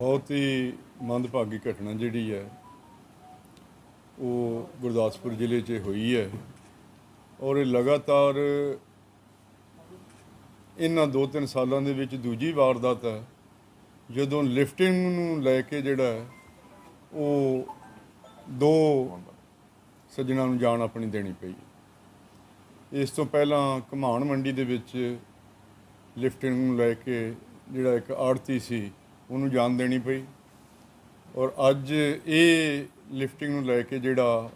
ਬਹੁਤ ਹੀ ਮੰਦਭਾਗੀ ਘਟਨਾ ਜਿਹੜੀ ਹੈ, ਉਹ ਗੁਰਦਾਸਪੁਰ ਜ਼ਿਲ੍ਹੇ 'ਚ ਹੋਈ ਹੈ ਔਰ ਇਹ ਲਗਾਤਾਰ ਇਹਨਾਂ ਦੋ ਤਿੰਨ ਸਾਲਾਂ ਦੇ ਵਿੱਚ ਦੂਜੀ ਵਾਰਦਾਤ ਹੈ, ਜਦੋਂ ਲਿਫਟਿੰਗ ਨੂੰ ਲੈ ਕੇ ਜਿਹੜਾ ਉਹ ਦੋ ਸੱਜਣਾ ਨੂੰ ਜਾਨ ਆਪਣੀ ਦੇਣੀ ਪਈ। ਇਸ ਤੋਂ ਪਹਿਲਾਂ ਘਮਾਣ ਮੰਡੀ ਦੇ ਵਿੱਚ ਲਿਫਟਿੰਗ ਨੂੰ ਲੈ ਕੇ ਜਿਹੜਾ ਇੱਕ ਆੜਤੀ ਸੀ ਉਹਨੂੰ ਜਾਨ ਦੇਣੀ ਪਈ। ਔਰ ਅੱਜ ਇਹ ਲਿਫਟਿੰਗ ਨੂੰ ਲੈ ਕੇ ਜਿਹੜਾ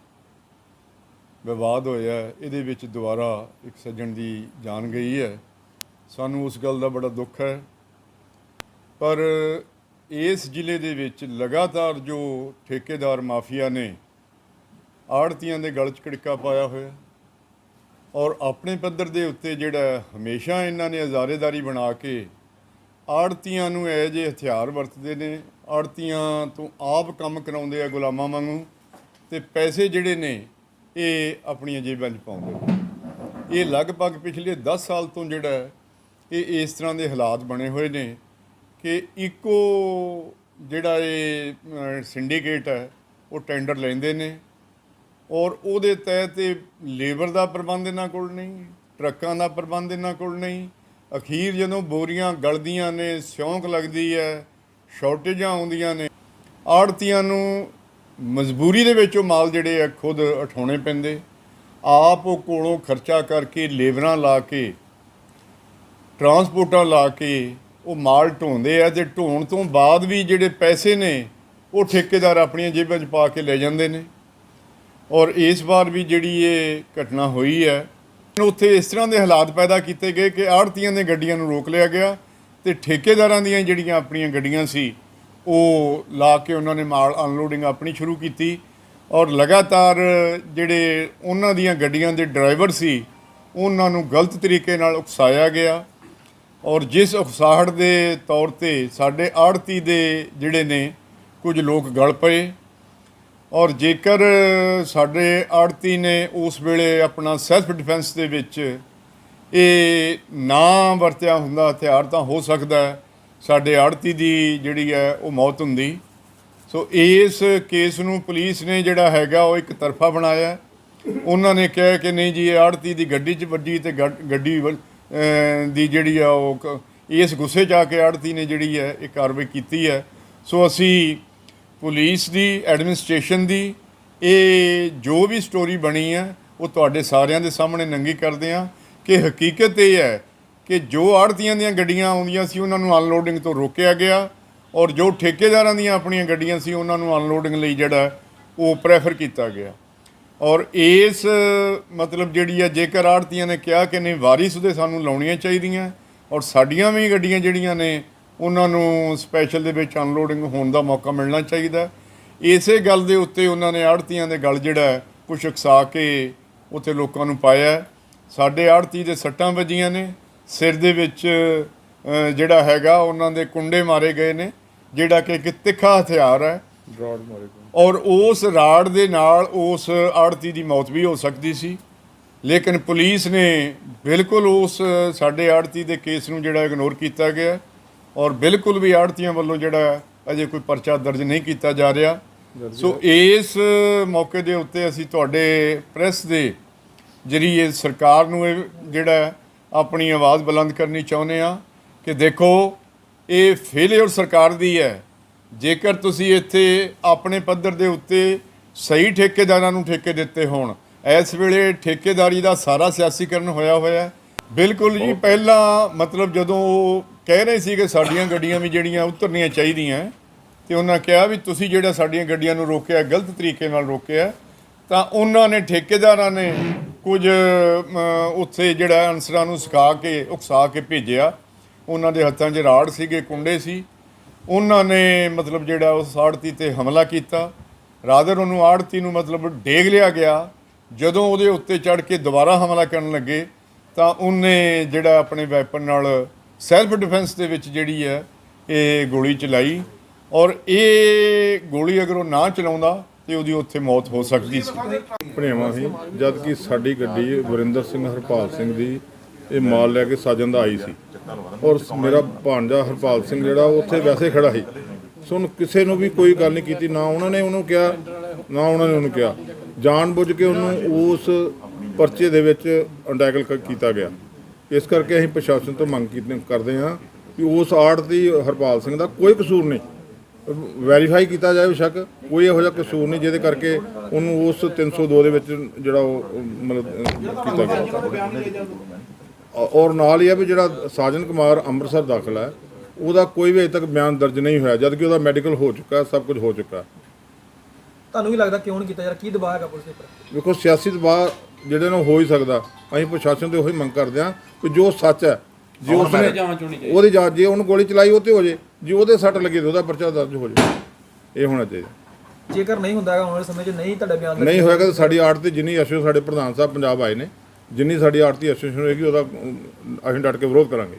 ਵਿਵਾਦ ਹੋਇਆ ਇਹਦੇ ਵਿੱਚ ਦੁਬਾਰਾ ਇੱਕ ਸੱਜਣ ਦੀ ਜਾਨ ਗਈ ਹੈ। ਸਾਨੂੰ ਉਸ ਗੱਲ ਦਾ ਬੜਾ ਦੁੱਖ ਹੈ। ਪਰ ਇਸ ਜ਼ਿਲ੍ਹੇ ਦੇ ਵਿੱਚ ਲਗਾਤਾਰ ਜੋ ਠੇਕੇਦਾਰ ਮਾਫੀਆ ਨੇ ਆੜਤੀਆਂ ਦੇ ਗਲ 'ਚ ਕੜਕਾ ਪਾਇਆ ਹੋਇਆ ਔਰ ਆਪਣੇ ਪੱਧਰ ਦੇ ਉੱਤੇ ਜਿਹੜਾ ਹਮੇਸ਼ਾ ਇਹਨਾਂ ਨੇ ਹਜ਼ਾਰੇਦਾਰੀ ਬਣਾ ਕੇ ਆੜਤੀਆਂ ਨੂੰ ਇਹ ਜੇ ਹਥਿਆਰ ਵਰਤਦੇ ਨੇ, ਆੜਤੀਆਂ ਤੋਂ ਆਪ ਕੰਮ ਕਰਾਉਂਦੇ ਆ ਗੁਲਾਮਾਂ ਵਾਂਗੂ ਤੇ ਪੈਸੇ ਜਿਹੜੇ ਨੇ ਇਹ ਆਪਣੀਆਂ ਜੇਬਾਂ 'ਚ ਪਾਉਂਦੇ ਨੇ। ਇਹ ਲਗਭਗ ਪਿਛਲੇ 10 ਸਾਲ ਤੋਂ ਜਿਹੜਾ ਇਹ ਇਸ ਤਰ੍ਹਾਂ ਦੇ ਹਾਲਾਤ ਬਣੇ ਹੋਏ ਨੇ ਕਿ ਇੱਕੋ ਜਿਹੜਾ ਇਹ ਸਿੰਡੀਕੇਟ ਹੈ, ਉਹ ਟੈਂਡਰ ਲੈਂਦੇ ਨੇ ਔਰ ਉਹਦੇ ਤਹਿਤ ਇਹ ਲੇਬਰ ਦਾ ਪ੍ਰਬੰਧ ਇਹਨਾਂ ਕੋਲ ਨਹੀਂ, ਟਰੱਕਾਂ ਦਾ ਪ੍ਰਬੰਧ ਇਹਨਾਂ ਕੋਲ ਨਹੀਂ ਅਖੀਰ ਜਦੋਂ ਬੋਰੀਆਂ ਗਲਦੀਆਂ ਨੇ ਸਿਉਂਕ ਲੱਗਦੀ ਹੈ, ਸ਼ਾਰਟੇਜਾਂ ਆਉਂਦੀਆਂ ਨੇ, ਆੜਤੀਆਂ ਨੂੰ ਮਜਬੂਰੀ ਦੇ ਵਿੱਚ ਉਹ ਮਾਲ ਜਿਹੜੇ ਆ ਖੁਦ ਉਠਾਉਣੇ ਪੈਂਦੇ। ਆਪ ਉਹ ਕੋਲੋਂ ਖਰਚਾ ਕਰਕੇ ਲੇਬਰਾਂ ਲਾ ਕੇ, ਟਰਾਂਸਪੋਰਟਾਂ ਲਾ ਕੇ ਉਹ ਮਾਲ ਢੋਂਦੇ ਆ ਤੇ ਢੋਣ ਤੋਂ ਬਾਅਦ ਵੀ ਜਿਹੜੇ ਪੈਸੇ ਨੇ, ਉਹ ਠੇਕੇਦਾਰ ਆਪਣੀਆਂ ਜੇਬਾਂ 'ਚ ਪਾ ਕੇ ਲੈ ਜਾਂਦੇ ਨੇ। ਔਰ ਇਸ ਵਾਰ ਵੀ ਜਿਹੜੀ ਇਹ ਘਟਨਾ ਹੋਈ ਹੈ ਉੱਥੇ ਇਸ ਤਰ੍ਹਾਂ ਦੇ ਹਾਲਾਤ ਪੈਦਾ ਕੀਤੇ ਗਏ ਕਿ ਆੜਤੀਆਂ ਦੇ ਗੱਡੀਆਂ ਨੂੰ ਰੋਕ ਲਿਆ ਗਿਆ ਤੇ ਠੇਕੇਦਾਰਾਂ ਦੀਆਂ ਜਿਹੜੀਆਂ ਆਪਣੀਆਂ ਗੱਡੀਆਂ ਸੀ, ਉਹ ਲਾ ਕੇ ਉਹਨਾਂ ਨੇ ਮਾਲ ਅਨਲੋਡਿੰਗ ਆਪਣੀ ਸ਼ੁਰੂ ਕੀਤੀ ਔਰ ਲਗਾਤਾਰ ਜਿਹੜੇ ਉਹਨਾਂ ਦੀਆਂ ਗੱਡੀਆਂ ਦੇ ਡਰਾਈਵਰ ਸੀ, ਉਹਨਾਂ ਨੂੰ ਗਲਤ ਤਰੀਕੇ ਨਾਲ ਉਕਸਾਇਆ ਗਿਆ ਔਰ ਜਿਸ ਉਕਸਾਹਟ ਦੇ ਤੌਰ ਤੇ ਸਾਡੇ ਆੜਤੀ ਦੇ ਜਿਹੜੇ ਨੇ ਕੁਝ ਲੋਕ ਗਲ ਪਏ ਔਰ ਜੇਕਰ ਸਾਡੇ ਆੜਤੀ ਨੇ ਉਸ ਵੇਲੇ ਆਪਣਾ ਸੈਲਫ ਡਿਫੈਂਸ ਦੇ ਵਿੱਚ ਇਹ ਨਾ ਵਰਤਿਆ ਹੁੰਦਾ ਹਥਿਆਰ ਤਾਂ ਹੋ ਸਕਦਾ ਸਾਡੇ ਆੜਤੀ ਦੀ ਜਿਹੜੀ ਹੈ ਉਹ ਮੌਤ ਹੁੰਦੀ। ਸੋ ਇਸ ਕੇਸ ਨੂੰ ਪੁਲਿਸ ਨੇ ਜਿਹੜਾ ਹੈਗਾ ਉਹ ਇੱਕ ਤਰਫਾ ਬਣਾਇਆ ਉਹਨਾਂ ਨੇ ਕਿਹਾ ਕਿ ਨਹੀਂ ਜੀ ਇਹ ਆੜਤੀ ਦੀ ਗੱਡੀ 'ਚ ਵੱਜੀ ਤੇ ਗੱਡ- ਗੱਡੀ ਵੱਲ, ਦੀ ਜਿਹੜੀ ਆ ਉਹ ਕ- ਇਸ ਗੁੱਸੇ 'ਚ ਆ ਕੇ ਆੜਤੀ ਨੇ ਜਿਹੜੀ ਹੈ ਇਹ ਕਾਰਵਾਈ ਕੀਤੀ ਹੈ। ਸੋ ਅਸੀਂ ਪੁਲਿਸ ਦੀ, ਐਡਮਿਨਿਸਟ੍ਰੇਸ਼ਨ ਦੀ, ਇਹ ਜੋ ਵੀ ਸਟੋਰੀ ਬਣੀ ਹੈ ਉਹ ਤੁਹਾਡੇ ਸਾਰਿਆਂ ਦੇ ਸਾਹਮਣੇ ਨੰਗੀ ਕਰਦੇ ਆ ਕਿ ਹਕੀਕਤ ਇਹ ਹੈ ਕਿ ਜੋ ਆੜਤੀਆਂ ਦੀਆਂ ਗੱਡੀਆਂ ਆਉਂਦੀਆਂ ਸੀ, ਉਹਨਾਂ ਨੂੰ ਅਨਲੋਡਿੰਗ ਤੋਂ ਰੋਕਿਆ ਗਿਆ ਔਰ ਜੋ ਠੇਕੇਦਾਰਾਂ ਦੀਆਂ ਆਪਣੀਆਂ ਗੱਡੀਆਂ ਸੀ, ਉਹਨਾਂ ਨੂੰ ਅਨਲੋਡਿੰਗ ਲਈ ਜਿਹੜਾ ਉਹ ਪ੍ਰੈਫਰ ਕੀਤਾ ਗਿਆ। ਔਰ ਇਸ, ਮਤਲਬ ਜਿਹੜੀ ਹੈ ਜੇਕਰ ਆੜਤੀਆਂ ਨੇ ਕਿਹਾ ਕਿ ਨਹੀਂ, ਵਾਰਿਸ ਦੇ ਸਾਨੂੰ ਲਾਉਣੀਆਂ ਚਾਹੀਦੀਆਂ ਔਰ ਸਾਡੀਆਂ ਵੀ ਗੱਡੀਆਂ ਜਿਹੜੀਆਂ ਨੇ ਉਹਨਾਂ ਨੂੰ ਸਪੈਸ਼ਲ ਦੇ ਵਿੱਚ ਅਨਲੋਡਿੰਗ ਹੋਣ ਦਾ ਮੌਕਾ ਮਿਲਣਾ ਚਾਹੀਦਾ ਇਸੇ ਗੱਲ ਦੇ ਉੱਤੇ ਉਹਨਾਂ ਨੇ ਆੜਤੀਆਂ ਦੇ ਗਲ ਜਿਹੜਾ ਹੈ, ਕੁਛ ਉਕਸਾ ਕੇ ਉੱਥੇ ਲੋਕਾਂ ਨੂੰ ਪਾਇਆ। ਸਾਡੇ ਆੜਤੀ ਦੇ ਸੱਟਾਂ ਵੱਜੀਆਂ ਨੇ। ਸਿਰ ਦੇ ਵਿੱਚ ਜਿਹੜਾ ਹੈਗਾ ਉਹਨਾਂ ਦੇ ਕੁੰਡੇ ਮਾਰੇ ਗਏ ਨੇ ਜਿਹੜਾ ਕਿ ਇੱਕ ਤਿੱਖਾ ਹਥਿਆਰ ਹੈ। ਰੋਡ ਮਾਰੇ ਔਰ ਉਸ ਰਾੜ ਦੇ ਨਾਲ ਉਸ ਆੜਤੀ ਦੀ ਮੌਤ ਵੀ ਹੋ ਸਕਦੀ ਸੀ। ਲੇਕਿਨ ਪੁਲਿਸ ਨੇ ਬਿਲਕੁਲ ਉਸ ਸਾਡੇ ਆੜਤੀ ਦੇ ਕੇਸ ਨੂੰ ਜਿਹੜਾ ਇਗਨੋਰ ਕੀਤਾ ਗਿਆ। ਔਰ ਬਿਲਕੁਲ ਵੀ ਆੜਤੀਆਂ ਵੱਲੋਂ ਜਿਹੜਾ ਅਜੇ ਕੋਈ ਪਰਚਾ ਦਰਜ ਨਹੀਂ ਕੀਤਾ ਜਾ ਰਿਹਾ। ਸੋ ਇਸ ਮੌਕੇ ਦੇ ਉੱਤੇ ਅਸੀਂ ਤੁਹਾਡੇ ਪ੍ਰੈਸ ਦੇ ਜਰੀਏ ਸਰਕਾਰ ਨੂੰ ਇਹ ਜਿਹੜਾ ਆਪਣੀ ਆਵਾਜ਼ ਬੁਲੰਦ ਕਰਨੀ ਚਾਹੁੰਦੇ ਆ ਕਿ ਦੇਖੋ ਇਹ ਫੇਲਿਅਰ ਸਰਕਾਰ ਦੀ ਹੈ। ਜੇਕਰ ਤੁਸੀਂ ਇੱਥੇ ਆਪਣੇ ਪੱਧਰ ਦੇ ਉੱਤੇ ਸਹੀ ਠੇਕੇਦਾਰਾਂ ਨੂੰ ਠੇਕੇ ਦਿੱਤੇ ਹੋਣ ਇਸ ਵੇਲੇ ਠੇਕੇਦਾਰੀ ਦਾ ਸਾਰਾ ਸਿਆਸੀਕਰਨ ਹੋਇਆ ਹੋਇਆ ਬਿਲਕੁਲ ਜੀ ਪਹਿਲਾਂ ਮਤਲਬ ਜਦੋਂ ਉਹ ਕਹਿ ਰਹੇ ਸੀ ਕਿ ਸਾਡੀਆਂ ਗੱਡੀਆਂ ਵੀ ਜਿਹੜੀਆਂ ਉਤਰਨੀਆਂ ਚਾਹੀਦੀਆਂ ਤੇ ਉਹਨਾਂ ਕਿਹਾ ਵੀ ਤੁਸੀਂ ਜਿਹੜਾ ਸਾਡੀਆਂ ਗੱਡੀਆਂ ਨੂੰ ਰੋਕਿਆ, ਗਲਤ ਤਰੀਕੇ ਨਾਲ ਰੋਕਿਆ ਤਾਂ ਉਹਨਾਂ ਨੇ ਠੇਕੇਦਾਰਾਂ ਨੇ ਕੁਝ ਉੱਥੇ ਜਿਹੜਾ ਅਨਸਰਾਂ ਨੂੰ ਸਿਖਾ ਕੇ, ਉਕਸਾ ਕੇ ਭੇਜਿਆ। ਉਹਨਾਂ ਦੇ ਹੱਥਾਂ 'ਚ ਰਾੜ ਸੀਗੇ, ਕੁੰਡੇ ਸੀ। ਉਹਨਾਂ ਨੇ ਮਤਲਬ ਜਿਹੜਾ ਉਸ ਆੜਤੀ ਤੇ ਹਮਲਾ ਕੀਤਾ। ਰਾਦਰ ਉਹਨੂੰ ਆੜਤੀ ਨੂੰ ਮਤਲਬ ਡੇਗ ਲਿਆ ਗਿਆ। ਜਦੋਂ ਉਹਦੇ ਉੱਤੇ ਚੜ ਕੇ ਦੁਬਾਰਾ ਹਮਲਾ ਕਰਨ ਲੱਗੇ, ਤਾਂ ਉਹਨੇ ਜਿਹੜਾ ਆਪਣੇ ਵੈਪਨ ਨਾਲ ਸੈਲਫ ਡਿਫੈਂਸ ਦੇ ਵਿੱਚ ਜਿਹੜੀ ਹੈ, ਇਹ ਗੋਲੀ ਚਲਾਈ ਔਰ ਇਹ ਗੋਲੀ ਅਗਰ ਉਹ ਨਾ ਚਲਾਉਂਦਾ ਤੇ ਉਹਦੀ ਉੱਥੇ ਮੌਤ ਹੋ ਸਕਦੀ ਸੀ। ਭਣੇਵਾ ਸੀ, ਜਦ ਕਿ ਸਾਡੀ ਗੱਡੀ ਵਰਿੰਦਰ ਸਿੰਘ ਹਰਪਾਲ ਸਿੰਘ ਦੀ ਇਹ ਮਾਲ ਲੈ ਕੇ ਸਾਜਨ ਦਾ ਆਈ ਸੀ। ਔਰ ਮੇਰਾ ਭਾਣਜਾ ਹਰਪਾਲ ਸਿੰਘ ਜਿਹੜਾ ਉਹ ਉੱਥੇ ਵੈਸੇ ਖੜਾ ਸੀ। ਸੋ ਉਹਨੂੰ ਕਿਸੇ ਨੂੰ ਵੀ ਕੋਈ ਗੱਲ ਨਹੀਂ ਕੀਤੀ, ਨਾ ਉਹਨਾਂ ਨੇ ਉਹਨੂੰ ਕਿਹਾ, ਨਾ ਉਹਨਾਂ ਨੇ ਉਹਨੂੰ ਕਿਹਾ। ਜਾਣ ਬੁੱਝ ਕੇ ਉਹਨੂੰ ਉਸ ਪਰਚੇ ਦੇ ਵਿੱਚ ਅੰਡੈਕਲ ਕੀਤਾ ਗਿਆ। ਇਸ ਕਰਕੇ ਅਸੀਂ ਪ੍ਰਸ਼ਾਸਨ ਤੋਂ ਮੰਗ ਕੀਤੀ ਕਰਦੇ ਹਾਂ ਕਿ ਉਸ ਆੜਤੀ ਹਰਪਾਲ ਸਿੰਘ ਦਾ ਕੋਈ ਕਸੂਰ ਨਹੀਂ। ਵੈਰੀਫਾਈ ਕੀਤਾ ਜਾਏ ਸ਼ੱਕ ਕੋਈ ਇਹੋ ਜਿਹਾ ਕਸੂਰ ਨਹੀਂ ਜਿਹਦੇ ਕਰਕੇ ਉਹਨੂੰ ਉਸ 302 ਦੇ ਵਿੱਚ ਜਿਹੜਾ ਉਹ ਮਤਲਬ ਕੀਤਾ ਗਿਆ। ਔਰ ਨਾਲ ਹੀ ਹੈ ਵੀ ਜਿਹੜਾ ਸਾਜਨ ਕੁਮਾਰ ਅੰਮ੍ਰਿਤਸਰ ਦਾਖਲ ਹੈ ਉਹਦਾ ਕੋਈ ਵੀ ਅਜੇ ਤੱਕ ਬਿਆਨ ਦਰਜ ਨਹੀਂ ਹੋਇਆ ਜਦ ਕਿ ਉਹਦਾ ਮੈਡੀਕਲ ਹੋ ਚੁੱਕਾ ਸਭ ਕੁਝ ਹੋ ਚੁੱਕਾ। ਤੁਹਾਨੂੰ ਵੀ ਲੱਗਦਾ ਕਿਉਂ ਨਹੀਂ ਕੀਤਾ ਯਾਰ ਕੀ ਦਬਾਅ ਹੈਗਾ ਪੁਲਿਸ ਦੇ ਉੱਪਰ? ਵੇਖੋ ਸਿਆਸੀ ਦਬਾਅ ਜਿਹੜੇ ਨਾਲ ਹੋ ਹੀ ਸਕਦਾ। ਅਸੀਂ ਪ੍ਰਸ਼ਾਸਨ ਤੇ ਉਹੀ ਮੰਗ ਕਰਦੇ ਹਾਂ ਕਿ ਜੋ ਸੱਚ ਹੈ ਜੇ ਉਸਨੇ ਉਹਦੀ ਜਾਂਚ ਜੇ ਉਹਨੂੰ ਗੋਲੀ ਚਲਾਈ ਉਹ ਤੇ ਹੋ ਜੇ। ਜੇ ਉਹਦੇ ਸੱਟ ਲੱਗੀ ਤੇ ਉਹਦਾ ਪਰਚਾ ਦਰਜ ਹੋ ਜੇ। ਇਹ ਹੋਣਾ ਚਾਹੀਦਾ। ਜੇਕਰ ਨਹੀਂ ਹੁੰਦਾ ਹੈਗਾ ਆਉਣ ਵਾਲੇ ਸਮੇਂ 'ਚ ਨਹੀਂ ਤੁਹਾਡਾ ਬਿਆਨ ਨਹੀਂ ਹੋਏਗਾ ਤਾਂ ਸਾਡੀ ਆਰਟ ਤੇ ਜਿੰਨੀ ਐਸਓ ਸਾਡੇ ਪ੍ਰਧਾਨ ਸਾਹਿਬ ਪੰਜਾਬ ਆਏ ਨੇ ਜਿੰਨੀ ਸਾਡੀ ਆਰਤੀ ਐਸੋਸੀਏਸ਼ਨ ਹੋਏਗੀ ਉਹਦਾ ਅਮ, ਅਸੀਂ ਡਟ ਕੇ ਵਿਰੋਧ ਕਰਾਂਗੇ।